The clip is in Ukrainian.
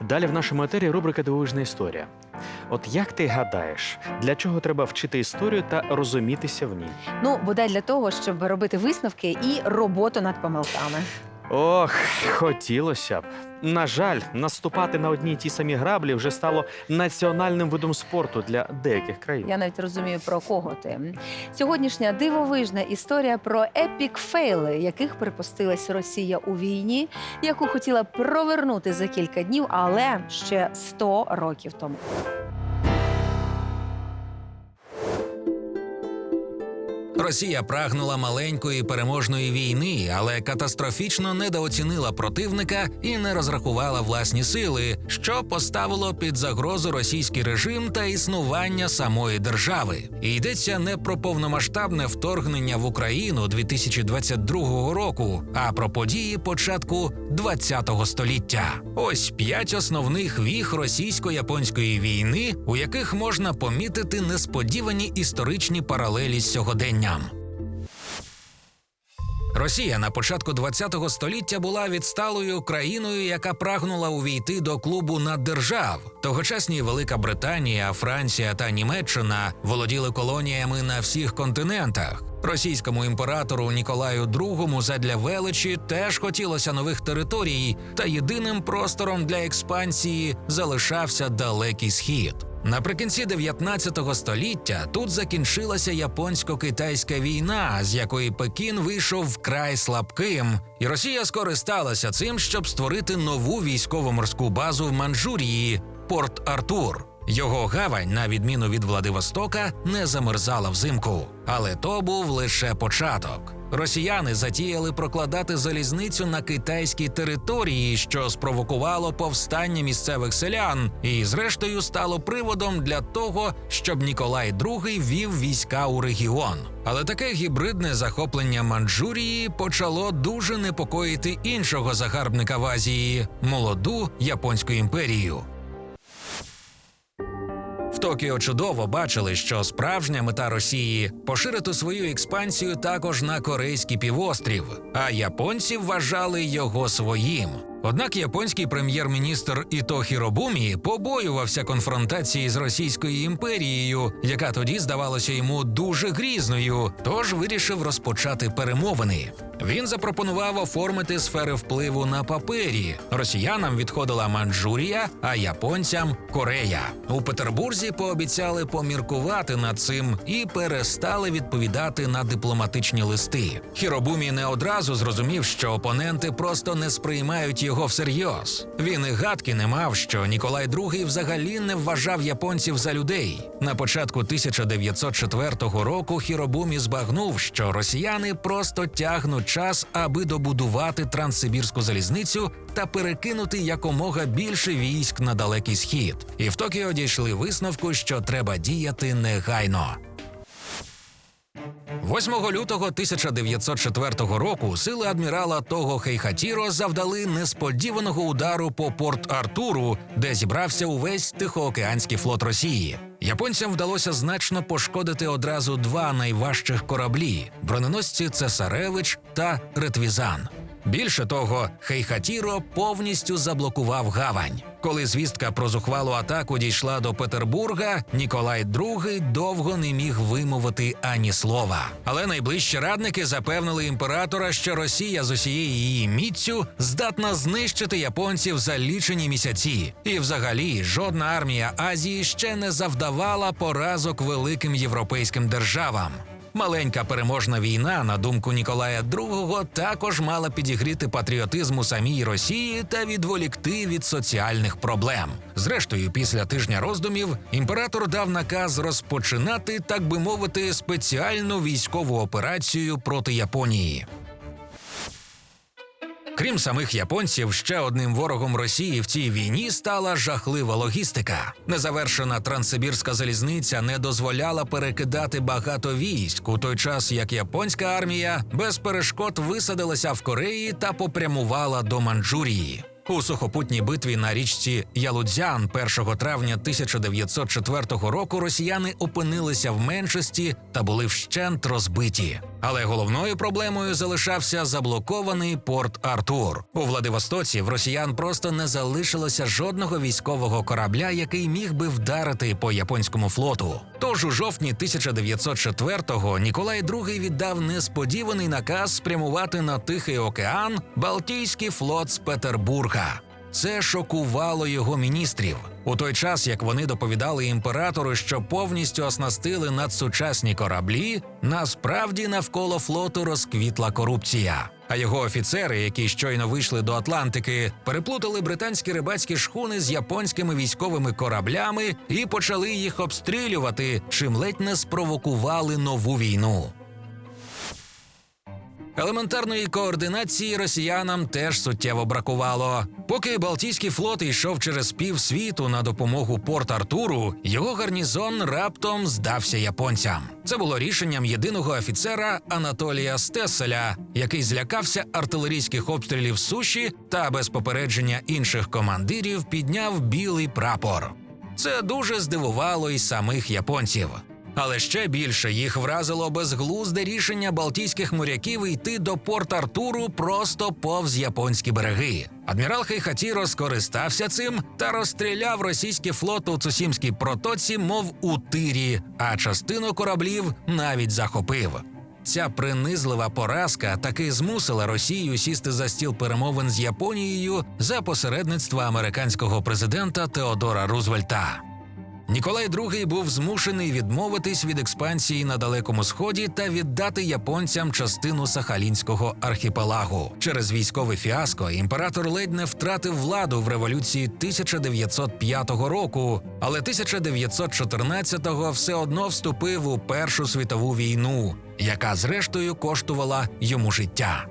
Далі в нашому етері рубрика Дивовижна історія. От як ти гадаєш, для чого треба вчити історію та розумітися в ній? Ну, бодай для того, щоб робити висновки і роботу над помилками. Ох, хотілося б. На жаль, наступати на одні й ті самі граблі вже стало національним видом спорту для деяких країн. Я навіть розумію про кого ти. Сьогоднішня дивовижна історія про епік фейли, яких припустилась Росія у війні, яку хотіла провернути за кілька днів, але ще 100 років тому. Росія прагнула маленької переможної війни, але катастрофічно недооцінила противника і не розрахувала власні сили, що поставило під загрозу російський режим та існування самої держави. І йдеться не про повномасштабне вторгнення в Україну 2022 року, а про події початку 20-го століття. Ось п'ять основних віх російсько-японської війни, у яких можна помітити несподівані історичні паралелі з сьогоденням. Росія на початку ХХ століття була відсталою країною, яка прагнула увійти до клубу наддержав. Тогочасні Велика Британія, Франція та Німеччина володіли колоніями на всіх континентах. Російському імператору Ніколаю II задля величі теж хотілося нових територій, та єдиним простором для експансії залишався далекий схід. Наприкінці 19 століття тут закінчилася японсько-китайська війна, з якої Пекін вийшов вкрай слабким, і Росія скористалася цим, щоб створити нову військово-морську базу в Манчжурії Порт Артур. Його гавань, на відміну від Владивостока, не замерзала взимку, але то був лише початок. Росіяни затіяли прокладати залізницю на китайській території, що спровокувало повстання місцевих селян, і зрештою стало приводом для того, щоб Ніколай II вів війська у регіон. Але таке гібридне захоплення Манчжурії почало дуже непокоїти іншого загарбника в Азії молоду японську імперію. В Токіо чудово бачили, що справжня мета Росії поширити свою експансію також на корейський півострів, а японці вважали його своїм. Однак японський прем'єр-міністр Іто Хіробумі побоювався конфронтації з Російською імперією, яка тоді здавалася йому дуже грізною, тож вирішив розпочати перемовини. Він запропонував оформити сфери впливу на папері. Росіянам відходила Манчжурія, а японцям Корея. У Петербурзі пообіцяли поміркувати над цим і перестали відповідати на дипломатичні листи. Хіробумі не одразу зрозумів, що опоненти просто не сприймають його всерйоз. Він і гадки не мав, що Ніколай II взагалі не вважав японців за людей. На початку 1904 року Хіробумі збагнув, що росіяни просто тягнуть час, аби добудувати транссибірську залізницю та перекинути якомога більше військ на далекий схід. І в Токіо дійшли висновку, що треба діяти негайно. 8 лютого 1904 року сили адмірала Того Хейхатіро завдали несподіваного удару по Порт Артуру, де зібрався увесь Тихоокеанський флот Росії. Японцям вдалося значно пошкодити одразу два найважчих кораблі броненосці Цесаревич та Ретвізан. Більше того, Хейхатіро повністю заблокував гавань. Коли звістка про зухвалу атаку дійшла до Петербурга, Ніколай II довго не міг вимовити ані слова. Але найближчі радники запевнили імператора, що Росія з усією її міцю здатна знищити японців за лічені місяці. І, взагалі, жодна армія Азії ще не завдавала поразок великим європейським державам. Маленька переможна війна, на думку Ніколая II, також мала підігріти патріотизм у самій Росії та відволікти від соціальних проблем. Зрештою, після тижня роздумів імператор дав наказ розпочинати, так би мовити, спеціальну військову операцію проти Японії. Крім самих японців, ще одним ворогом Росії в цій війні стала жахлива логістика. Незавершена транссибірська залізниця не дозволяла перекидати багато військ у той час, як японська армія без перешкод висадилася в Кореї та попрямувала до Манчжурії. У сухопутній битві на річці Ялудзян 1 травня 1904 року росіяни опинилися в меншості та були вщент розбиті. Але головною проблемою залишався заблокований порт Артур. У Владивостоці в росіян просто не залишилося жодного військового корабля, який міг би вдарити по японському флоту. Тож у жовтні 1904-го Ніколай II віддав несподіваний наказ спрямувати на Тихий океан Балтійський флот з Петербурга. Це шокувало його міністрів у той час, як вони доповідали імператору, що повністю оснастили надсучасні кораблі. Насправді навколо флоту розквітла корупція. А його офіцери, які щойно вийшли до Атлантики, переплутали британські рибацькі шхуни з японськими військовими кораблями і почали їх обстрілювати, чим ледь не спровокували нову війну. Елементарної координації росіянам теж суттєво бракувало. Поки Балтійський флот йшов через пів світу на допомогу Порт Артуру, його гарнізон раптом здався японцям. Це було рішенням єдиного офіцера Анатолія Стеселя, який злякався артилерійських обстрілів суші та без попередження інших командирів підняв білий прапор. Це дуже здивувало і самих японців. Але ще більше їх вразило безглузде рішення балтійських моряків йти до порт Артуру просто повз японські береги. Адмірал Хейхатіро скористався цим та розстріляв російський флот у Цусімській протоці, мов у тирі, а частину кораблів навіть захопив. Ця принизлива поразка таки змусила Росію сісти за стіл перемовин з Японією за посередництва американського президента Теодора Рузвельта. Ніколай II був змушений відмовитись від експансії на далекому сході та віддати японцям частину Сахалінського архіпелагу. Через військове фіаско імператор ледь не втратив владу в революції 1905 року, але 1914-го все одно вступив у Першу світову війну, яка зрештою коштувала йому життя.